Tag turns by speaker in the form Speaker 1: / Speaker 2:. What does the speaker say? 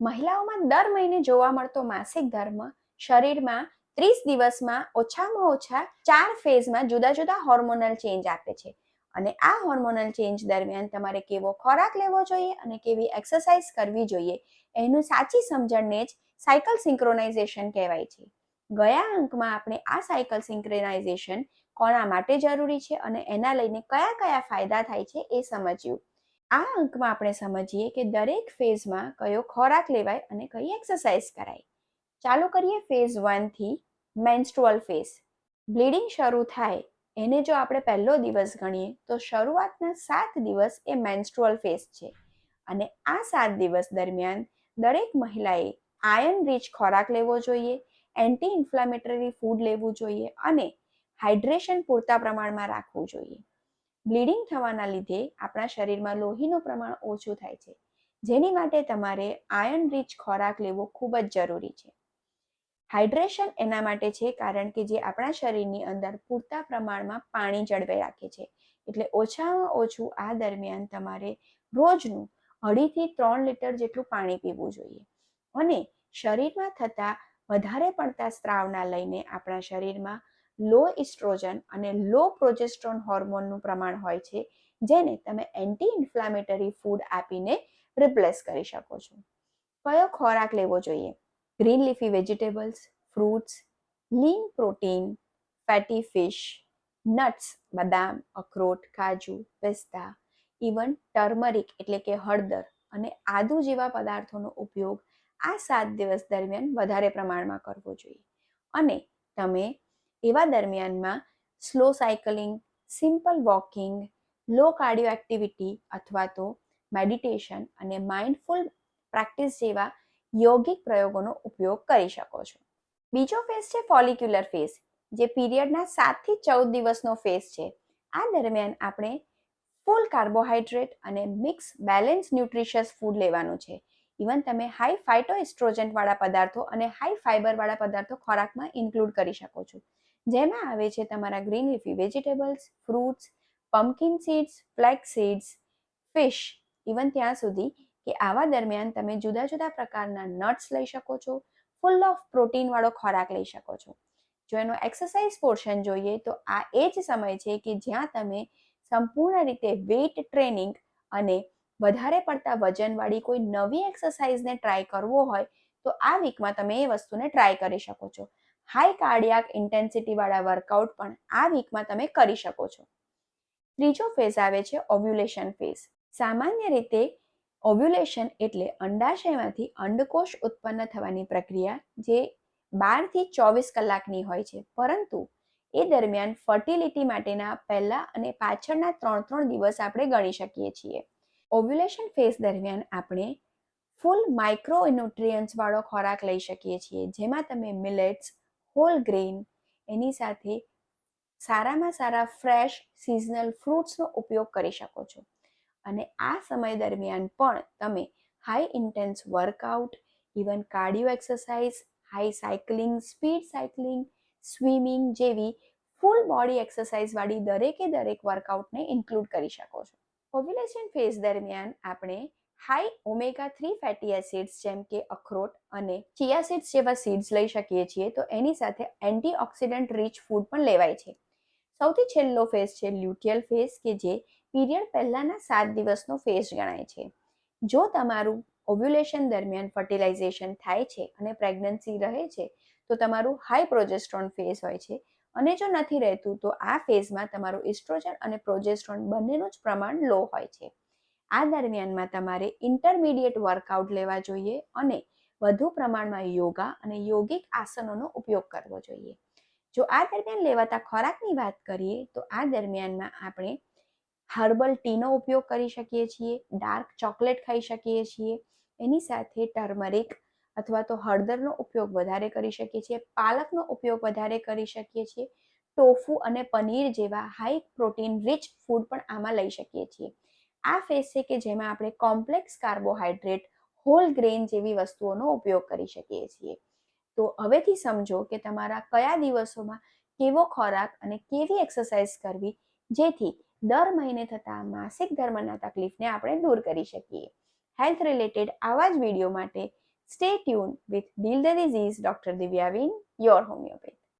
Speaker 1: મહિલાઓમાં દર મહિને જોવા મળતો માસિક ધર્મ શરીરમાં ત્રીસ દિવસમાં ઓછામાં ઓછા ચાર ફેઝમાં જુદા જુદા હોર્મોનલ ચેન્જ આપે છે. અને આ હોર્મોનલ ચેન્જ દરમિયાન તમારે કેવો ખોરાક લેવો જોઈએ અને કેવી એક્સરસાઇઝ કરવી જોઈએ એનું સાચી સમજણને જ સાયકલ સિંક્રોનાઇઝેશન કહેવાય છે. ગયા અંકમાં આપણે આ સાયકલ સિંક્રોનાઇઝેશન કોના માટે જરૂરી છે અને એના લઈને કયા કયા ફાયદા થાય છે એ સમજ્યું. આ અંકમાં આપણે સમજીએ કે દરેક ફેઝમાં કયો ખોરાક લેવાય અને કઈ એક્સરસાઇઝ કરાય. ચાલુ કરીએ ફેઝ વનથી મેન્સ્ટ્રુઅલ ફેઝ. બ્લીડિંગ શરૂ થાય, એને જો આપણે પહેલો દિવસ ગણીએ, તો શરૂઆતના સાત દિવસ એ મેન્સ્ટ્રુઅલ ફેઝ છે. અને આ સાત દિવસ દરમિયાન દરેક મહિલાએ આયર્ન રીચ ખોરાક લેવો જોઈએ એન્ટી ઇન્ફ્લામેટરી ફૂડ લેવું જોઈએ અને હાઇડ્રેશન પૂરતા પ્રમાણમાં રાખવું જોઈએ. બ્લીડિંગ થવાના લીધે આપણા શરીરમાં લોહીનું પ્રમાણ ઓછું થાય છે, જેની માટે તમારે આયર્ન રીચ ખોરાક લેવો ખૂબ જ જરૂરી છે. હાઇડ્રેશન એના માટે છે કારણ કે જે આપણા શરીરની અંદર પૂરતા પ્રમાણમાં પાણી જળવાઈ રાખે છે, એટલે ઓછામાં ઓછું આ દરમિયાન તમારે રોજનું અઢીથી ત્રણ લીટર જેટલું પાણી પીવું જોઈએ. અને શરીરમાં થતા વધારે પડતા સ્ત્રાવના લઈને આપણા શરીરમાં લો ઇસ્ટ્રોજન અને લો પ્રોજેસ્ટ્રોન હોર્મોનનું પ્રમાણ હોય છે, જેને તમે એન્ટી ઇન્ફ્લામેટરી ફૂડ આપીને રિપ્લેસ કરી શકો છો. કયો ખોરાક લેવો જોઈએ? Green leafy vegetables fruits lean protein fatty fish nuts બદામ, અખરોટ, કાજુ, પિસ્તા ઇવન ટર્મરિક એટલે કે હળદર અને આદુ જેવા પદાર્થોનો ઉપયોગ આ સાત દિવસ દરમિયાન વધારે પ્રમાણમાં કરવો જોઈએ. અને તમે એવા દરમિયાનમાં slow cycling simple walking low cardio activity અથવા તો મેડિટેશન અને માઇન્ડફુલ પ્રેક્ટિસ જેવા યોગિક પ્રયોગોનો ઉપયોગ કરી શકો છો. બીજો ફેઝ છે ફોલિક્યુલર ફેઝ જે પીરિયડના સાતથી ચૌદ દિવસનો ફેઝ છે. આ દરમિયાન આપણે ફૂલ કાર્બોહાઈડ્રેટ અને મિક્સ બેલેન્સ ન્યુટ્રિશિયસ ફૂડ લેવાનું છે. ઇવન તમે હાઈ ફાઇટો વાળા પદાર્થો અને હાઈ ફાઇબરવાળા પદાર્થો ખોરાકમાં ઇન્ક્લુડ કરી શકો છો. જેમાં આવે છે તમારા green leafy vegetables fruits pumpkin seeds flax seeds fish even ત્યાં સુધી કે આવા દરમિયાન તમે જુદા જુદા પ્રકારના નટ્સ લઈ શકો છો ફૂલ ઓફ પ્રોટીનવાળો ખોરાક લઈ શકો છો. જો એનો એક્સરસાઇઝ પોર્શન જોઈએ તો આ એ જ સમય છે કે જ્યાં તમે સંપૂર્ણ રીતે વેઇટ ટ્રેનિંગ અને વધારે પડતા વજનવાળી કોઈ નવી એક્સરસાઇઝને ટ્રાય કરવો હોય, તો આ વીકમાં તમે એ વસ્તુને ટ્રાય કરી શકો છો. હાઈ કાર્ડિયાક ઇન્ટેન્સિટીવાળા વર્કઆઉટ પણ આ વીકમાં તમે કરી શકો છો. ત્રીજો ફેઝ આવે છે ઓવ્યુલેશન ફેઝ સામાન્ય રીતે ઓવ્યુલેશન એટલે અંડાશયમાંથી અંડકોષ ઉત્પન્ન થવાની પ્રક્રિયા જે બારથી ચોવીસ કલાકની હોય છે. પરંતુ એ દરમિયાન ફર્ટિલિટી માટેના પહેલા અને પાછળના ત્રણ ત્રણ દિવસ આપણે ગણી શકીએ છીએ. ઓવ્યુલેશન ફેઝ દરમિયાન આપણે ફૂલ માઇક્રો ન્યુટ્રિયન્ટ્સવાળો ખોરાક લઈ શકીએ છીએ. જેમાં તમે મિલેટ્સ હોલ ગ્રેઇન એની સાથે સારામાં સારા ફ્રેશ સિઝનલ ફ્રૂટ્સનો ઉપયોગ કરી શકો છો. અને આ સમય દરમિયાન પણ તમે high intense workout even cardio exercise high cycling speed cycling swimming જેવી ફૂલ બોડી એક્સરસાઇઝવાળી દરેકે દરેક વર્કઆઉટને ઇન્ક્લુડ કરી શકો છો. ઓવ્યુલેશન ફેઝ દરમિયાન આપણે high omega three fatty acids જેમ કે અખરોટ અને ચિયા સીડ્સ જેવા સીડ્સ લઈ શકીએ છીએ, તો એની સાથે એન્ટીઓક્સિડન્ટ રીચ ફૂડ પણ લેવાય છે. સૌથી છેલ્લો ફેઝ છે લ્યુટિયલ ફેઝ, કે જે પીરિયડ પહેલાંના સાત દિવસનો ફેઝ ગણાય છે. જો તમારું ઓવ્યુલેશન દરમિયાન ફર્ટિલાઇઝેશન થાય છે અને પ્રેગ્નન્સી રહે છે, તો તમારું હાઈ પ્રોજેસ્ટ્રોન ફેઝ હોય છે. અને જો નથી રહેતું, તો આ ફેઝમાં તમારું ઇસ્ટ્રોજન અને પ્રોજેસ્ટ્રોન બંનેનું જ પ્રમાણ લો હોય છે. આ દરમિયાનમાં તમારે ઇન્ટરમીડિયેટ વર્કઆઉટ લેવા જોઈએ અને વધુ પ્રમાણમાં યોગા અને યોગિક આસનોનો ઉપયોગ કરવો જોઈએ. જો આ દરમિયાન લેવાતા ખોરાકની વાત કરીએ, તો આ દરમિયાનમાં આપણે હર્બલ ટીનો ઉપયોગ કરી શકીએ છીએ ડાર્ક ચોકલેટ ખાઈ શકીએ છીએ, એની સાથે ટર્મરિક અથવા તો હળદરનો ઉપયોગ વધારે કરી શકીએ છીએ, પાલકનો ઉપયોગ વધારે કરી શકીએ છીએ, ટોફુ અને પનીર જેવા હાઈ પ્રોટીન રિચ ફૂડ પણ આમાં લઈ શકીએ છીએ. આ ફેઝ છે કે જેમાં આપણે કોમ્પ્લેક્સ કાર્બોહાઈડ્રેટ હોલ ગ્રેન જેવી વસ્તુઓનો ઉપયોગ કરી શકીએ છીએ તો હવેથી સમજો કે તમારા કયા દિવસોમાં કેવો ખોરાક અને કેવી એક્સરસાઇઝ કરવી, જેથી દર મહિને થતા માસિક ધર્મના તકલીફને આપણે દૂર કરી શકીએ હેલ્થ રિલેટેડ આવા જ વીડિયો માટે stay tune with Deal the disease doctor Divyaveen your homeopath.